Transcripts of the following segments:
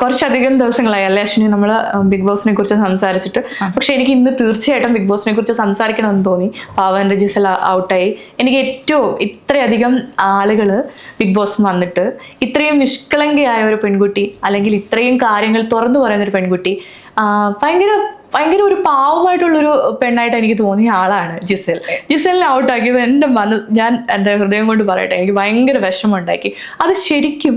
കുറച്ചധികം ദിവസങ്ങളായി. അല്ലേ അശ്വിനി? നമ്മൾ ബിഗ് ബോസിനെ കുറിച്ച് സംസാരിച്ചിട്ട്. പക്ഷെ എനിക്ക് ഇന്ന് തീർച്ചയായിട്ടും ബിഗ് ബോസിനെ കുറിച്ച് സംസാരിക്കണമെന്ന് തോന്നി. പാവൻ രജിസൽ ഔട്ടായി. എനിക്ക് ഏറ്റവും ഇത്രയധികം ആളുകൾ ബിഗ് ബോസ് വന്നിട്ട് ഇത്രയും നിഷ്കളങ്കയായ ഒരു പെൺകുട്ടി അല്ലെങ്കിൽ ഇത്രയും കാര്യങ്ങൾ തുറന്നു പറയുന്ന ഒരു പെൺകുട്ടി ഭയങ്കര ഭയങ്കര ഒരു പാവമായിട്ടുള്ളൊരു പെണ്ണായിട്ട് എനിക്ക് തോന്നിയ ആളാണ് ജിസൽ. ജിസലിനെ ഔട്ടാക്കിയത് എന്റെ മനസ്സ് ഞാൻ എന്റെ ഹൃദയം കൊണ്ട് പറയട്ടെ എനിക്ക് ഭയങ്കര വിഷമമുണ്ടാക്കി അത് ശരിക്കും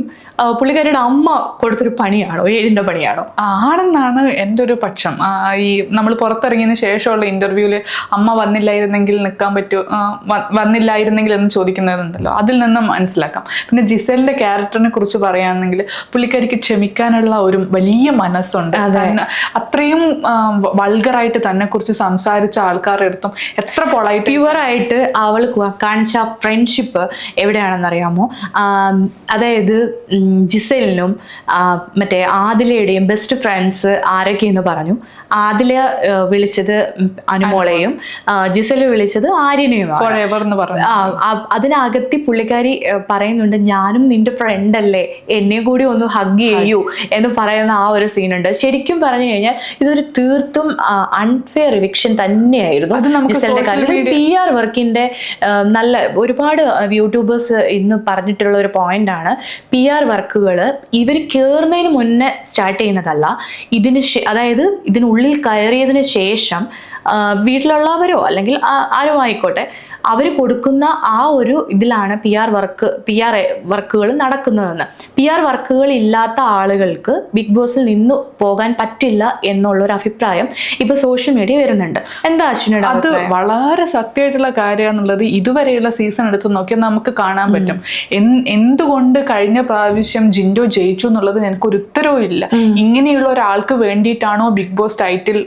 പുള്ളിക്കാരിയുടെ അമ്മ കൊടുത്തൊരു പണിയാണോ? ഏഴിന്റെ പണിയാണോ? ആണെന്നാണ് എന്റെ ഒരു പക്ഷം ഈ നമ്മൾ പുറത്തിറങ്ങിയതിന് ശേഷമുള്ള ഇന്റർവ്യൂവിൽ അമ്മ വന്നില്ലായിരുന്നെങ്കിൽ നിൽക്കാൻ പറ്റൂ വന്നില്ലായിരുന്നെങ്കിൽ എന്ന് ചോദിക്കുന്നതുണ്ടല്ലോ അതിൽ നിന്ന് മനസ്സിലാക്കാം. പിന്നെ ജിസലിന്റെ ക്യാരക്ടറിനെ കുറിച്ച് പറയുകയാണെങ്കിൽ പുള്ളിക്കാരിക്ക് ക്ഷമിക്കാനുള്ള ഒരു വലിയ മനസ്സുണ്ട്. അത്രയും വൾഗറായിട്ട് തന്നെ കുറിച്ച് സംസാരിച്ച ആൾക്കാരുടെ അടുത്തും എത്ര പൊളായിട്ട് പ്യുവറായിട്ട് അവൾ കാണിച്ച ഫ്രണ്ട്ഷിപ്പ് എവിടെയാണെന്നറിയാമോ? അതായത് ജിസലിനും മറ്റേ ആദിലയുടെയും ബെസ്റ്റ് ഫ്രണ്ട്സ് ആരൊക്കെയെന്ന് പറഞ്ഞു. ആദില വിളിച്ചത് അനുമോളെയും ജിസൽ ജിസൽ വിളിച്ചത് ആര്യനെയും അതിനകത്തി പുള്ളിക്കാരി പറയുന്നുണ്ട് ഞാനും നിന്റെ ഫ്രണ്ട് അല്ലേ? എന്നെ കൂടി ഒന്ന് ഹഗ് ചെയ്യൂ എന്ന് പറയുന്ന ആ ഒരു സീനുണ്ട് ശരിക്കും പറഞ്ഞു കഴിഞ്ഞാൽ ഇതൊരു തീർത്തും അൺഫെയർ വിക്ഷൻ തന്നെയായിരുന്നു. ജിസലിന്റെ കാര്യം. പി ആർ വർക്കിന്റെ നല്ല ഒരുപാട് യൂട്യൂബേഴ്സ് ഇന്ന് പറഞ്ഞിട്ടുള്ള ഒരു പോയിന്റ് ആണ്. പി ആർ വർക്കുകൾ ഇവർ കയറുന്നതിന് മുന്നേ സ്റ്റാർട്ട് ചെയ്യുന്നതല്ല. ഇതിന് അതായത് അതായത് ഇതിനുള്ളിൽ കയറിയതിന് ശേഷം വീട്ടിലുള്ളവരോ അല്ലെങ്കിൽ ആരും ആയിക്കോട്ടെ അവർ കൊടുക്കുന്ന ആ ഒരു ഇതിലാണ് P R work P R വർക്കുകൾ നടക്കുന്നതെന്ന്. പി ആർ വർക്കുകൾ ഇല്ലാത്ത ആളുകൾക്ക് ബിഗ് ബോസിൽ നിന്ന് പോകാൻ പറ്റില്ല എന്നുള്ള ഒരു അഭിപ്രായം ഇപ്പൊ സോഷ്യൽ മീഡിയ വരുന്നുണ്ട്. എന്താ അശ്വിനിയുടെ അത്? വളരെ സത്യമായിട്ടുള്ള കാര്യമാണെന്നുള്ളത് ഇതുവരെയുള്ള സീസൺ എടുത്ത് നോക്കിയാൽ നമുക്ക് കാണാൻ പറ്റും. എന്തുകൊണ്ട് കഴിഞ്ഞ പ്രാവശ്യം ജിൻഡോ ജയിച്ചു എന്നുള്ളത് എനിക്ക് ഒരു ഉത്തരവും ഇല്ല ഇങ്ങനെയുള്ള ഒരാൾക്ക് വേണ്ടിയിട്ടാണോ ബിഗ് ബോസ് ടൈറ്റിൽ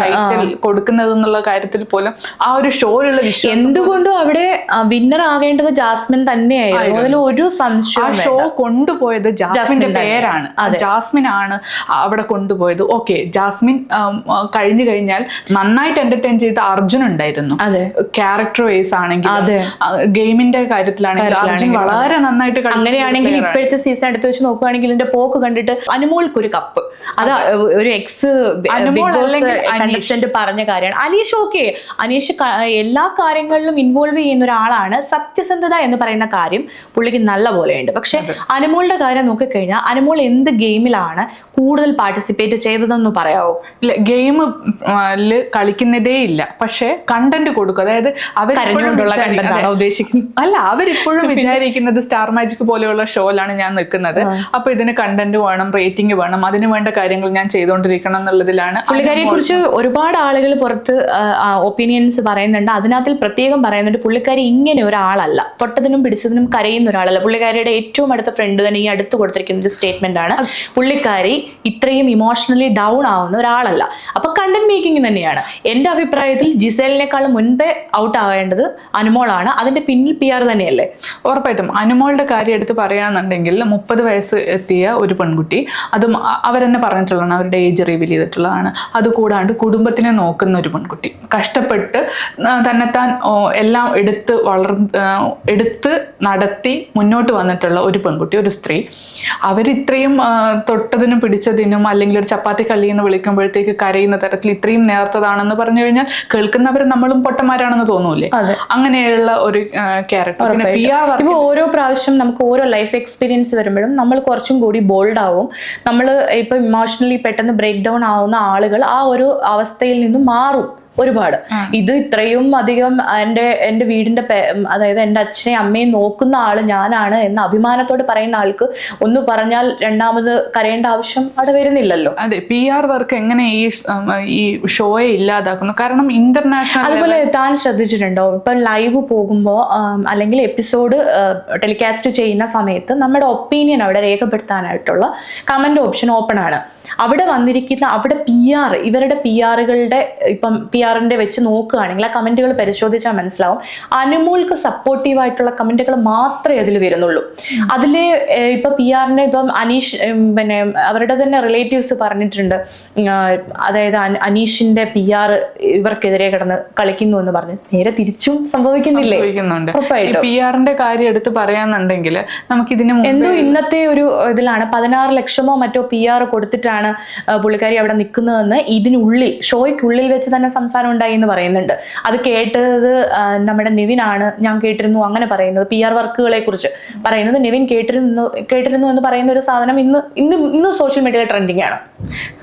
ടൈറ്റിൽ കൊടുക്കുന്നത് എന്നുള്ള കാര്യത്തിൽ പോലും ആ ഒരു ഷോയിലുള്ള വിഷയം എന്തുകൊണ്ടും അവിടെ വിന്നർ ആകേണ്ടത് ജാസ്മിൻ തന്നെയായിരുന്നു. അതിൽ ഒരു ആ സംശയം ഷോ കൊണ്ടുപോയത് ജാസ്മിന്റെ. പേരാണ്. ജാസ്മിൻ ആണ് അവിടെ കൊണ്ടുപോയത്. ഓക്കെ ജാസ്മിൻ കഴിഞ്ഞു കഴിഞ്ഞാൽ നന്നായിട്ട് എന്റർടൈൻ ചെയ്ത അർജുൻ ഉണ്ടായിരുന്നു. അതെ. ക്യാരക്ടർ വൈസ് ആണെങ്കിൽ. ഗെയിമിന്റെ കാര്യത്തിലാണെങ്കിൽ അർജുൻ വളരെ നന്നായിട്ട് അങ്ങനെയാണെങ്കിൽ ഇപ്പോഴത്തെ സീസൺ എടുത്ത് വെച്ച് നോക്കുകയാണെങ്കിൽ ഇതിന്റെ പോക്ക് കണ്ടിട്ട് അനുമോൾക്ക് ഒരു കപ്പ് അത്. ഒരു എക്സ് അനുമോൾ അല്ലെങ്കിൽ പറഞ്ഞ കാര്യമാണ്. അനീഷ് ഓക്കെ. അനീഷ് എല്ലാ കാര്യങ്ങളിലും ഇൻവോൾവ് ചെയ്യുന്ന ഒരാളാണ്. സത്യസന്ധത എന്ന് പറയുന്ന കാര്യം പുള്ളിക്ക് നല്ല പോലെയുണ്ട്. പക്ഷെ അനുമോളുടെ കാര്യം നോക്കിക്കഴിഞ്ഞാൽ അനുമോൾ എന്ത് ഗെയിമിലാണ് കൂടുതൽ പാർട്ടിസിപ്പേറ്റ് ചെയ്തതെന്ന് പറയാവോ? ഇല്ല ഗെയിം കളിക്കുന്നതേ ഇല്ല. പക്ഷെ കണ്ടന്റ് കൊടുക്കും. അതായത് അവർ ഉദ്ദേശിക്കുന്നത്? അല്ല അവരിപ്പോഴും വിചാരിക്കുന്നത് സ്റ്റാർ മാജിക് പോലെയുള്ള ഷോയിലാണ് ഞാൻ നിൽക്കുന്നത്. അപ്പൊ ഇതിന് കണ്ടന്റ് വേണം റേറ്റിംഗ് വേണം അതിന് വേണ്ട കാര്യങ്ങൾ ഞാൻ ചെയ്തുകൊണ്ടിരിക്കണം എന്നുള്ളതിലാണ് പുള്ളിക്കാരിയെ കുറിച്ച് ഒരുപാട് ആളുകൾ പുറത്ത് ഒപ്പീനിയൻസ് പറയുന്നുണ്ട്. അതിനകത്തിൽ പ്രത്യേകം പറയുന്നുണ്ട് പുള്ളിക്കാരി ഇങ്ങനെ ഒരാളല്ല. തൊട്ടതിനും പിടിച്ചതിനും കരയുന്ന ഒരാളല്ല. പുള്ളിക്കാരിയുടെ ഏറ്റവും അടുത്ത ഫ്രണ്ട് തന്നെ ഈ അടുത്ത് കൊടുത്തിരിക്കുന്ന ഒരു സ്റ്റേറ്റ്മെന്റ് ആണ്. പുള്ളിക്കാരി ഇത്രയും ഇമോഷണലി ഡൗൺ ആവുന്ന ഒരാളല്ല. അപ്പൊ കണ്ടന്റ് മേക്കിംഗ് തന്നെയാണ്. എന്റെ അഭിപ്രായത്തിൽ ജിസേലിനേക്കാളും മുൻപേ ഔട്ട് ആവേണ്ടത് അനുമോളാണ്. അതിന്റെ പിന്നിൽ പി ആർ തന്നെയല്ലേ? ഉറപ്പായിട്ടും. അനുമോളുടെ കാര്യം എടുത്ത് പറയുകയാണെന്നുണ്ടെങ്കിൽ മുപ്പത് വയസ്സ് എത്തിയ ഒരു പെൺകുട്ടി അതും അവരെന്നെ പറഞ്ഞിട്ടുള്ളതാണ്. അവരുടെ ഏജ് റിവീൽ ചെയ്തിട്ടുള്ളതാണ്. അതുകൂടാണ്ട് കുടുംബത്തിനെ നോക്കുന്ന ഒരു പെൺകുട്ടി. കഷ്ടപ്പെട്ട് തന്നെത്താൻ എല്ലാം എടുത്ത് വളർ എടുത്ത് നടത്തി മുന്നോട്ട് വന്നിട്ടുള്ള ഒരു പെൺകുട്ടി ഒരു സ്ത്രീ. അവരിത്രയും തൊട്ടതിനും പിടിച്ചതിനും അല്ലെങ്കിൽ ഒരു ചപ്പാത്തി കള്ളി എന്ന് വിളിക്കുമ്പോഴത്തേക്ക് കരയുന്ന തരത്തിൽ ഇത്രയും നേർത്തതാണെന്ന് പറഞ്ഞു കഴിഞ്ഞാൽ കേൾക്കുന്നവർ നമ്മളും പൊട്ടന്മാരാണെന്ന് തോന്നൂലേ അങ്ങനെയുള്ള ഒരു ക്യാരക്ടർ പിന്നെ പി ആർ ഇപ്പൊ ഓരോ പ്രാവശ്യം നമുക്ക് ഓരോ ലൈഫ് എക്സ്പീരിയൻസ് വരുമ്പോഴും നമ്മൾ കുറച്ചും കൂടി ബോൾഡ് ആവും. നമ്മൾ ഇപ്പൊ ഇമോഷണലി പെട്ടെന്ന് ബ്രേക്ക് ഡൗൺ ആവുന്ന ആളുകൾ ആ ഒരു അവസ്ഥയിൽ നിന്നും നിന്ന് മാറും ഒരുപാട്. ഇത് ഇത്രയും അധികം എന്റെ എന്റെ വീടിന്റെ അതായത് എന്റെ അച്ഛനെയും അമ്മയും നോക്കുന്ന ആൾ ഞാനാണ് എന്ന അഭിമാനത്തോട് പറയുന്ന ആൾക്ക് ഒന്ന് പറഞ്ഞാൽ രണ്ടാമത് കരയേണ്ട ആവശ്യം അവിടെ വരുന്നില്ലല്ലോ. അതെ പി ആർ വർക്ക് എങ്ങനെ ഈ ഈ ഷോയെ ഇല്ലാതാക്കുന്നു? കാരണം ഇന്റർനാഷണൽ അതുപോലെ താൻ ശ്രദ്ധിച്ചിട്ടുണ്ടോ? ഇപ്പൊ ലൈവ് പോകുമ്പോൾ അല്ലെങ്കിൽ എപ്പിസോഡ് ടെലികാസ്റ്റ് ചെയ്യുന്ന സമയത്ത് നമ്മുടെ ഒപ്പീനിയൻ അവിടെ രേഖപ്പെടുത്താനായിട്ടുള്ള കമന്റ് ഓപ്ഷൻ ഓപ്പൺ ആണ്. അവിടെ വന്നിരിക്കുന്ന അവിടെ പി ആർ ഇവരുടെ പി ആറുകളുടെ ഇപ്പം പി ആറിന്റെ വെച്ച് നോക്കുകയാണെങ്കിൽ ആ കമന്റുകൾ പരിശോധിച്ചാൽ മനസ്സിലാവും. അനുമോൾക്ക് സപ്പോർട്ടീവ് ആയിട്ടുള്ള കമന്റുകൾ മാത്രമേ അതിൽ വരുന്നുള്ളൂ. അതിലെ ഏഹ്, ഇപ്പൊ പി ആറിന്റെ ഇപ്പം അനീഷ് പിന്നെ അവരുടെ തന്നെ റിലേറ്റീവ്സ് പറഞ്ഞിട്ടുണ്ട്. അതായത് അനീഷിന്റെ പി ആർ ഇവർക്കെതിരെ കിടന്ന് കളിക്കുന്നു എന്ന് പറഞ്ഞ്. നേരെ തിരിച്ചും സംഭവിക്കുന്നില്ലേ? പി ആറിന്റെ കാര്യം എടുത്ത് പറയാന്നുണ്ടെങ്കിൽ നമുക്ക് ഇതിന് എന്തോ ഇന്നത്തെ ഒരു ഇതിലാണ്. പതിനാറ് ലക്ഷമോ മറ്റോ പി ആർ കൊടുത്തിട്ടാണ് പുള്ളിക്കാരി അവിടെ നിൽക്കുന്നതെന്ന് ഇതിനുള്ളിൽ ഷോയ്ക്കുള്ളിൽ വെച്ച് തന്നെ സംസാരം ഉണ്ടായി എന്ന് പറയുന്നുണ്ട്. അത് കേട്ടത് നമ്മുടെ ആണ് ഞാൻ കേട്ടിരുന്നു അങ്ങനെ പറയുന്നത് പി ആർ വർക്കുകളെ കുറിച്ച് പറയുന്നത്. നിവിൻ കേട്ടിരുന്നു കേട്ടിരുന്നു എന്ന് പറയുന്ന ഒരു സാധനം ഇന്ന് ഇന്ന് ഇന്ന് സോഷ്യൽ മീഡിയയിൽ ട്രെൻഡിങ് ആണ്.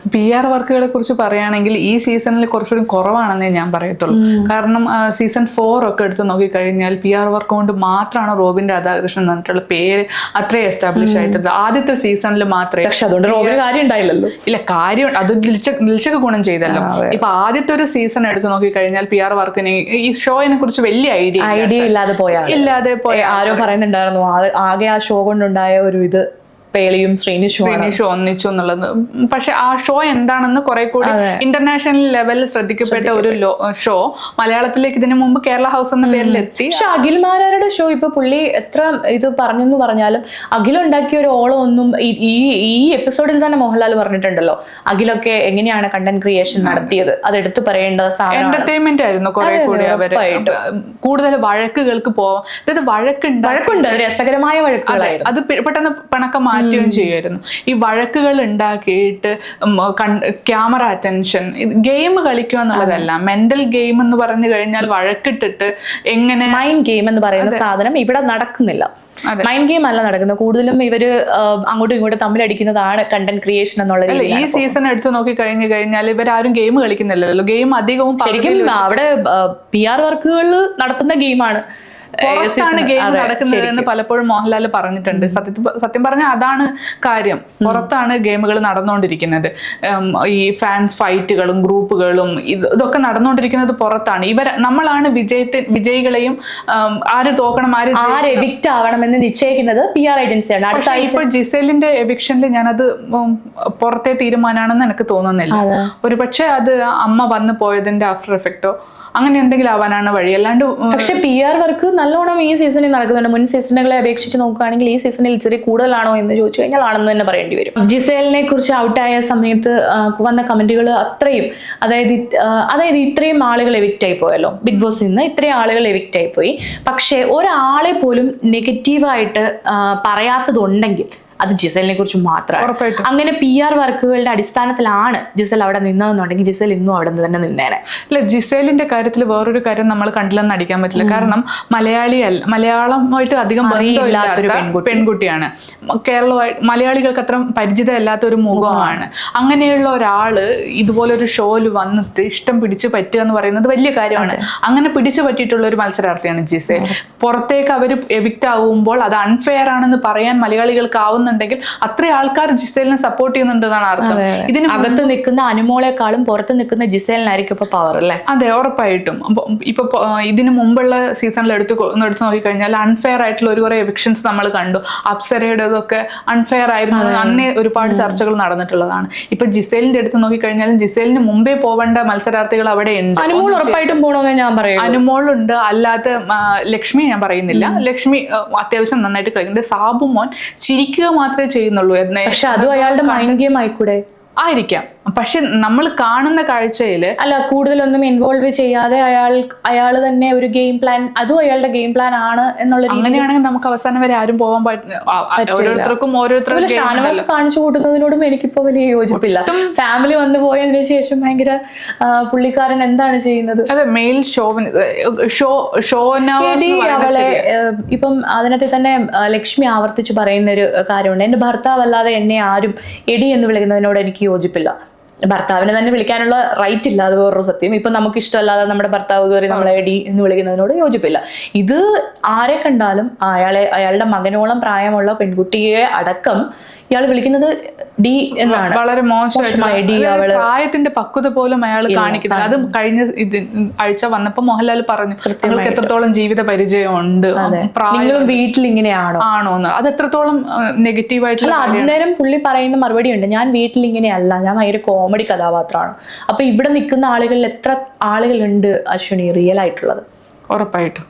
പി ആർ വർക്കുകളെ കുറിച്ച് പറയുകയാണെങ്കിൽ ഈ സീസണിൽ കുറച്ചുകൂടി കുറവാണെന്നേ ഞാൻ പറയത്തുള്ളൂ. കാരണം സീസൺ ഫോർ ഒക്കെ എടുത്ത് നോക്കിക്കഴിഞ്ഞാൽ പി ആർ വർക്ക് കൊണ്ട് മാത്രമാണ് റോബിൻ രാധാകൃഷ്ണൻ എന്നിട്ടുള്ള പേര് അത്രയും എസ്റ്റാബ്ലിഷ് ആയിട്ടുള്ളത്. ആദ്യത്തെ സീസണിൽ മാത്രമേ പക്ഷെ അതുകൊണ്ട് റോബിന് കാര്യം ഉണ്ടായില്ലല്ലോ ഇല്ല കാര്യം അത് ദിൽഷ- ദിൽഷക്ക് ഗുണം ചെയ്തല്ലോ. ഇപ്പൊ ആദ്യത്തെ ഒരു സീസൺ എടുത്ത് നോക്കിക്കഴിഞ്ഞാൽ പി ആർ വർക്കിനെ ഈ ഷോയിനെ കുറിച്ച് വലിയ ഐഡിയ ഐഡിയ ഇല്ലാതെ പോയാൽ ഇല്ലാതെ പോയ ആരോ പറയുന്നുണ്ടായിരുന്നു ആകെ ആ ഷോ കൊണ്ടുണ്ടായ ഒരു ഇത് പേളിയും ശ്രീനിഷും ഒന്നിച്ചു എന്നുള്ളത്. പക്ഷെ ആ ഷോ എന്താണെന്ന് കുറെ കൂടി ഇന്റർനാഷണൽ ലെവലിൽ ശ്രദ്ധിക്കപ്പെട്ട ഒരു ഷോ മലയാളത്തിലേക്ക് ഇതിനു മുമ്പ് കേരള ഹൗസ് എന്ന പേരിൽ എത്തി. പക്ഷെ അഖിൽ മാരാരുടെ ഷോ ഇപ്പൊ പുള്ളി എത്ര ഇത് പറഞ്ഞു എന്ന് പറഞ്ഞാലും അഖിൽ ഉണ്ടാക്കിയ ഒരു ഓളം ഒന്നും ഈ- ഈ എപ്പിസോഡിൽ തന്നെ മോഹൻലാൽ പറഞ്ഞിട്ടുണ്ടല്ലോ. അഖിലൊക്കെ എങ്ങനെയാണ് കണ്ടന്റ് ക്രിയേഷൻ നടത്തിയത്? അത് എടുത്തു പറയേണ്ട എന്റർടൈൻമെന്റ് ആയിരുന്നു കുറെ കൂടി അവർ. കൂടുതൽ വഴക്കുകൾക്ക് പോവാം. അതായത് വഴക്കുണ്ട് വഴക്കുണ്ട് രസകരമായ വഴക്കുകളായിരുന്നു. അത് പെട്ടെന്ന് പിണക്കം മാറ്റുകയും ചെയ്യുമായിരുന്നു. ഈ വഴക്കുകൾ ഉണ്ടാക്കിയിട്ട് ക്യാമറ അറ്റൻഷൻ ഗെയിം കളിക്കുക എന്നുള്ളതല്ല. മെന്റൽ ഗെയിം എന്ന് പറഞ്ഞു കഴിഞ്ഞാൽ വഴക്കിട്ടിട്ട് എങ്ങനെ മൈൻഡ് ഗെയിം എന്ന് പറയുന്ന സാധനം ഇവിടെ നടക്കുന്നില്ല. മൈൻഡ് ഗെയിം അല്ല നടക്കുന്നത്. കൂടുതലും ഇവർ ആ, അങ്ങോട്ടും ഇങ്ങോട്ടും തമ്മിലടിക്കുന്നതാണ് കണ്ടന്റ് ക്രിയേഷൻ എന്നുള്ള ഈ സീസൺ എടുത്തു നോക്കി കഴിഞ്ഞു കഴിഞ്ഞാൽ ഇവരാരും ഗെയിം കളിക്കുന്നില്ലല്ലോ. ഗെയിം അധികവും ശരിക്കും അവിടെ പി ആർ വർക്കുകൾ നടത്തുന്ന ഗെയിമാണ് പുറത്താണ് ഗെയിം നടക്കുന്നത് എന്ന് പലപ്പോഴും മോഹൻലാൽ പറഞ്ഞിട്ടുണ്ട്. സത്യത്തിൽ സത്യം പറഞ്ഞാൽ അതാണ് കാര്യം. പുറത്താണ് ഗെയിമുകൾ നടന്നുകൊണ്ടിരിക്കുന്നത്. ഈ ഫാൻസ് ഫൈറ്റുകളും ഗ്രൂപ്പുകളും ഇതൊക്കെ നടന്നുകൊണ്ടിരിക്കുന്നത് പുറത്താണ്. ഇവർ നമ്മളാണ് വിജയത്തെ വിജയികളെയും ആര് തോക്കണം ആര് ആര് ആവണം എന്ന് നിശ്ചയിക്കുന്നത് പി ആർ ഏജൻസിയാണ്. പക്ഷേ ഇപ്പോൾ ജിസേലിന്റെ എവിക്ഷനിൽ ഞാനത് പുറത്തെ തീരുമാനമാണെന്ന് എനിക്ക് തോന്നുന്നില്ല. ഒരു പക്ഷേ അത് അമ്മ വന്നു പോയതിന്റെ ആഫ്റ്റർ എഫക്റ്റോ അങ്ങനെ എന്തെങ്കിലും ആവാനാണ് വഴി. അല്ലാണ്ട് പക്ഷെ പി ആർ വർക്ക് നല്ലോണം ഈ സീസണിൽ നടക്കുന്നുണ്ട്. മുൻ സീസണുകളെ അപേക്ഷിച്ച് നോക്കുകയാണെങ്കിൽ ഈ സീസണിൽ ഇച്ചിരി കൂടുതലാണോ എന്ന് ചോദിച്ചു കഴിഞ്ഞാൽ ആണെന്ന് തന്നെ പറയേണ്ടി വരും. ജിസേലിനെ കുറിച്ച് ഔട്ടായ സമയത്ത് വന്ന കമന്റുകൾ അത്രയും അതായത് അതായത് ഇത്രയും ആളുകൾ എവിക്റ്റ് ആയി പോയല്ലോ. ബിഗ് ബോസിൽ നിന്ന് ഇത്രയും ആളുകൾ എവിക്റ്റ് ആയി പോയി. പക്ഷേ ഒരാളെ പോലും നെഗറ്റീവായിട്ട് പറയാത്തതുണ്ടെങ്കിൽ അത് ജിസലിനെ കുറിച്ച് മാത്രമാണ് അങ്ങനെ പി ആർ വർക്കുകളുടെ അടിസ്ഥാനത്തിലാണ് ജിസൽ അവിടെ നിന്നതെന്നുണ്ടെങ്കിൽ ജിസൽ ഇന്നും അവിടെ നിന്ന് തന്നെ നിന്നേനെ. അല്ല ജിസേലിന്റെ കാര്യത്തിൽ വേറൊരു കാര്യം നമ്മൾ കണ്ടില്ലെന്ന് അടിക്കാൻ പറ്റില്ല. കാരണം മലയാളി അല്ല മലയാളമായിട്ട് അധികം ബന്ധമില്ലാത്ത പെൺകുട്ടിയാണ്. കേരളമായി മലയാളികൾക്ക് അത്ര പരിചിതമല്ലാത്ത ഒരു മുഖമാണ് അങ്ങനെയുള്ള ഒരാൾ ഇതുപോലൊരു ഷോയിൽ വന്നിട്ട് ഇഷ്ടം പിടിച്ചു പറ്റുക എന്ന് പറയുന്നത് വലിയ കാര്യമാണ്. അങ്ങനെ പിടിച്ചു പറ്റിയിട്ടുള്ള ഒരു മത്സരാർത്ഥിയാണ് ജിസേൽ. പുറത്തേക്ക് അവർ എവിക്റ്റ് ആവുമ്പോൾ അത് അൺഫെയർ ആണെന്ന് പറയാൻ മലയാളികൾക്ക് ആവുന്നുണ്ടെങ്കിൽ അത്ര ആൾക്കാർ ജിസേലിനെ സപ്പോർട്ട് ചെയ്യുന്നുണ്ടെന്നാണ് അർത്ഥം. ഇതിന് അകത്ത് നിൽക്കുന്ന അനുമോളെക്കാളും പുറത്ത് നിൽക്കുന്ന ജിസേലിനായിരിക്കും ഇപ്പൊ പവർ അല്ലേ? അതെ ഉറപ്പായിട്ടും. ഇപ്പൊ ഇതിന് മുമ്പുള്ള സീസണിൽ എടുത്ത് എടുത്തു നോക്കിക്കഴിഞ്ഞാൽ അൺഫെയർ ആയിട്ടുള്ള ഒരു കുറെ എവിക്ഷൻസ് നമ്മൾ കണ്ടു. അപ്സരയുടേതൊക്കെ അൺഫെയർ ആയിരുന്നു അന്നേ ഒരുപാട് ചർച്ചകൾ നടന്നിട്ടുള്ളതാണ്. ഇപ്പൊ ജിസേലിന്റെ അടുത്ത് നോക്കിക്കഴിഞ്ഞാൽ ജിസേലിന് മുമ്പേ പോവേണ്ട മത്സരാർത്ഥികൾ അവിടെ ഉണ്ട്. അനുമോൾ ഉറപ്പായിട്ടും പോകണമെന്ന് ഞാൻ പറയും അനുമോളുണ്ട് അല്ലാത്ത ലക്ഷ്മി ഞാൻ പറയുന്നില്ല. ലക്ഷ്മി അത്യാവശ്യം നന്നായിട്ട് കളിക്കുന്നുണ്ട് സാബു മോൻ ചിരിക്കുക മാത്രമേ ചെയ്യുന്നുള്ളൂ. എന്നേ പക്ഷെ അതും അയാളുടെ മൈൻഡ് ഗെയിം ആയിക്കൂടെ? ആയിരിക്കാം. പക്ഷെ നമ്മൾ കാണുന്ന കാഴ്ചയിൽ അല്ല കൂടുതലൊന്നും ഇൻവോൾവ് ചെയ്യാതെ അയാൾ അയാൾ തന്നെ ഒരു ഗെയിം പ്ലാൻ അതും അയാളുടെ ഗെയിം പ്ലാൻ ആണ് എന്നുള്ള അങ്ങനെയാണെങ്കിൽ നമുക്ക് അവസാനം വരെ ആരും പോകാൻ ഓരോരുത്തർക്കും ഓരോരുത്തർക്കും ഷാനവാസ് കാണിച്ചു കൂട്ടുന്നതിനോടും എനിക്കിപ്പോ വലിയ യോജിപ്പില്ല. ഫാമിലി വന്നു പോയതിനു ശേഷം ഭയങ്കര പുള്ളിക്കാരൻ എന്താണ് ചെയ്യുന്നത്? അതെ മെയിൽ ഷോവിന് ഷോ അവളെ ഇപ്പം അതിനകത്ത് തന്നെ ലക്ഷ്മി ആവർത്തിച്ച് പറയുന്ന ഒരു കാര്യമുണ്ട്. എന്റെ ഭർത്താവ് അല്ലാതെ എന്നെ ആരും എടി എന്ന് വിളിക്കുന്നതിനോട് എനിക്ക് യോജിപ്പില്ല. ഭർത്താവിനെ തന്നെ വിളിക്കാനുള്ള റൈറ്റ് ഇല്ല അത് വേറൊരു സത്യം. ഇപ്പൊ നമുക്ക് ഇഷ്ടമല്ലാതെ നമ്മുടെ ഭർത്താവ് കയറി നമ്മളെ ഡി എന്ന് വിളിക്കുന്നതിനോട് യോജിപ്പില്ല. ഇത് ആരെ കണ്ടാലും അയാളെ അയാളുടെ മകനോളം പ്രായമുള്ള പെൺകുട്ടിയെ അടക്കം ഇയാൾ വിളിക്കുന്നത് ഡി എന്നാണ്. വളരെ മോശമായിട്ടുള്ള പ്രായത്തിന്റെ പക്വത പോലും അയാൾ കാണിക്കുന്നത് അത് കഴിഞ്ഞ ഇത് ആഴ്ച വന്നപ്പോ മോഹൻലാൽ പറഞ്ഞു നിങ്ങൾക്ക് എത്രത്തോളം ജീവിത പരിചയമുണ്ട്? നിങ്ങളും വീട്ടിൽ ഇങ്ങനെയാണോ ആണോ എന്ന്. അത് എത്രത്തോളം നെഗറ്റീവ് ആയിട്ടുള്ള അന്നേരം പുള്ളി പറയുന്ന മറുപടി ഉണ്ട് ഞാൻ വീട്ടിൽ ഇങ്ങനെയല്ല ഞാൻ ഭയങ്കര കോമഡി കഥാപാത്രമാണ്. അപ്പൊ ഇവിടെ നിൽക്കുന്ന ആളുകളിൽ എത്ര ആളുകളുണ്ട് അശ്വിനി റിയൽ ആയിട്ടുള്ളത്? ഉറപ്പായിട്ടും.